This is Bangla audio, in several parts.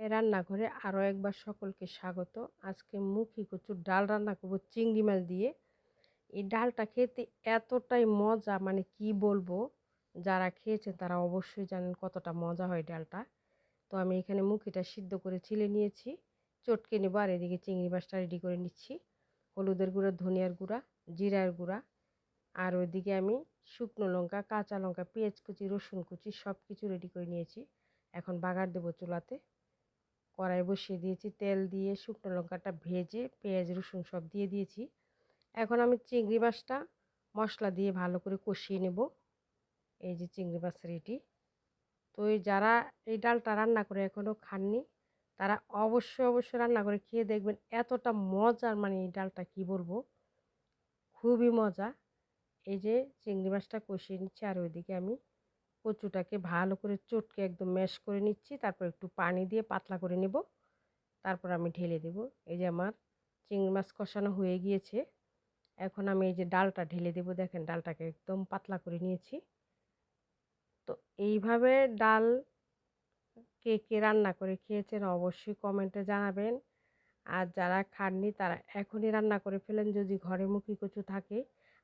রান্নাঘরে আরও একবার সকলকে স্বাগত। আজকে মুখি কচুর ডাল রান্না করব চিংড়ি মাছ দিয়ে। এই ডালটা খেতে এতটাই মজা মানে কি বলব? যারা খেয়েছেন তারা অবশ্যই জানেন কতটা মজা হয় ডালটা। তো আমি এখানে মুখিটা সিদ্ধ করে ছিলে নিয়েছি। চটকে নেব আর এদিকে চিংড়ি মাছটা রেডি করে নিচ্ছি। হলুদের গুঁড়া, ধনিয়ার গুঁড়া, জিরার গুঁড়া আর ওইদিকে আমি শুকনো লঙ্কা, কাঁচা লঙ্কা, পেঁয়াজ কুচি, রসুন কুচি সব কিছু রেডি করে নিয়েছি। এখন বাগার দেবো চুলাতে। কড়াই বসিয়ে দিয়েছি, তেল দিয়ে শুকনো লঙ্কাটা ভেজে পেঁয়াজ, রসুন সব দিয়ে দিয়েছি। এখন আমি চিংড়ি মাছটা মশলা দিয়ে ভালো করে কষিয়ে নেব। এই যে চিংড়ি মাছ রেডি। তো এই যারা এই ডালটা রান্না করে এখনও খাননি, তারা অবশ্যই অবশ্যই রান্না করে খেয়ে দেখবেন এতটা মজার মানে এই ডালটা কি বলব? খুবই মজা। এই যে চিংড়ি মাছটা কষিয়ে নিচ্ছি আর ওইদিকে আমি কচুটাকে ভালো করে চটকে একদম ম্যাশ করে নিচ্ছি। তারপর একটু পানি দিয়ে পাতলা করে নেব। তারপর আমি ঢেলে দেব। এই যে আমার চিংড়ি মাছ কষানো হয়ে গিয়েছে। এখন আমি এই যে ডালটা ঢেলে দেব। দেখেন ডালটাকে একদম পাতলা করে নিয়েছি। তো এইভাবে ডাল কে কে রান্না করে খেয়েছেন অবশ্যই কমেন্টে জানাবেন। আর যারা খাননি তারা এখনই রান্না করে ফেলেন। যদি ঘরে মুখি কচু থাকে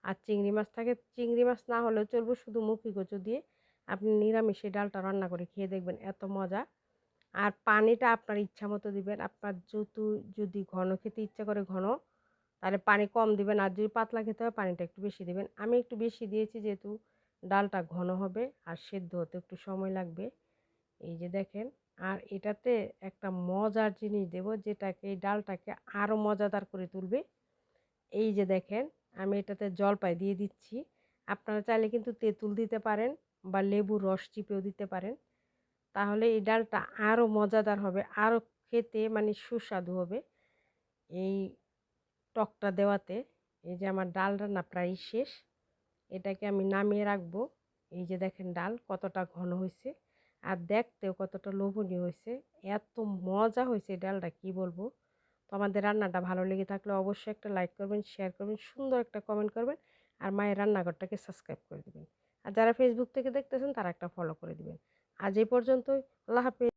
আর চিংড়ি মাছ থাকে, চিংড়ি মাছ না হলেও চলবে শুধু মুখি কচু দিয়ে। আপনি নিরামিষে ডালটা রান্না করে খেয়ে দেখবেন এত মজা। আর পানিটা আপনার ইচ্ছা মতো দিবেন। আপনার যেহেতু যদি ঘন খেতে ইচ্ছা করে ঘন, তাহলে পানি কম দিবেন। আর যদি পাতলা খেতে হয়, পানিটা একটু বেশি দিবেন। আমি একটু বেশি দিয়েছি যেহেতু ডালটা ঘন হবে আর সেদ্ধ হতে একটু সময় লাগবে। এই যে দেখেন, আর এটাতে একটা মজার জিনিস দেব যেটাকে এই ডালটাকে আরও মজাদার করে তুলবে। এই যে দেখেন, আমি এটাতে জলপাই দিয়ে দিচ্ছি। আপনারা চাইলে কিন্তু তেঁতুল দিতে পারেন। বা লেবুর রস চিপেও দিতে পারেন। তাহলে এই ডালটা আরও মজাদার হবে আরও খেতে মানে সুস্বাদু হবে। এই টকটা দেওয়াতে এই যে আমার ডাল রান্না প্রায় শেষ, এটাকে আমি নামিয়ে রাখব। এই যে দেখেন ডাল কতটা ঘন হয়েছে আর দেখতেও কতটা লোভনীয় হয়েছে এত মজা হয়েছে ডালটা, কি বলব? তো আমাদের রান্নাটা ভালো লেগে থাকলে অবশ্যই একটা লাইক করবেন, শেয়ার করবেন, সুন্দর একটা কমেন্ট করবেন, আর মায়ের রান্নাঘরটাকে সাবস্ক্রাইব করে দেবেন। আর যারা ফেসবুক থেকে দেখতেছেন তারা একটা ফলো করে দিবেন। আজ এই পর্যন্তই। আল্লাহ হাফিজ।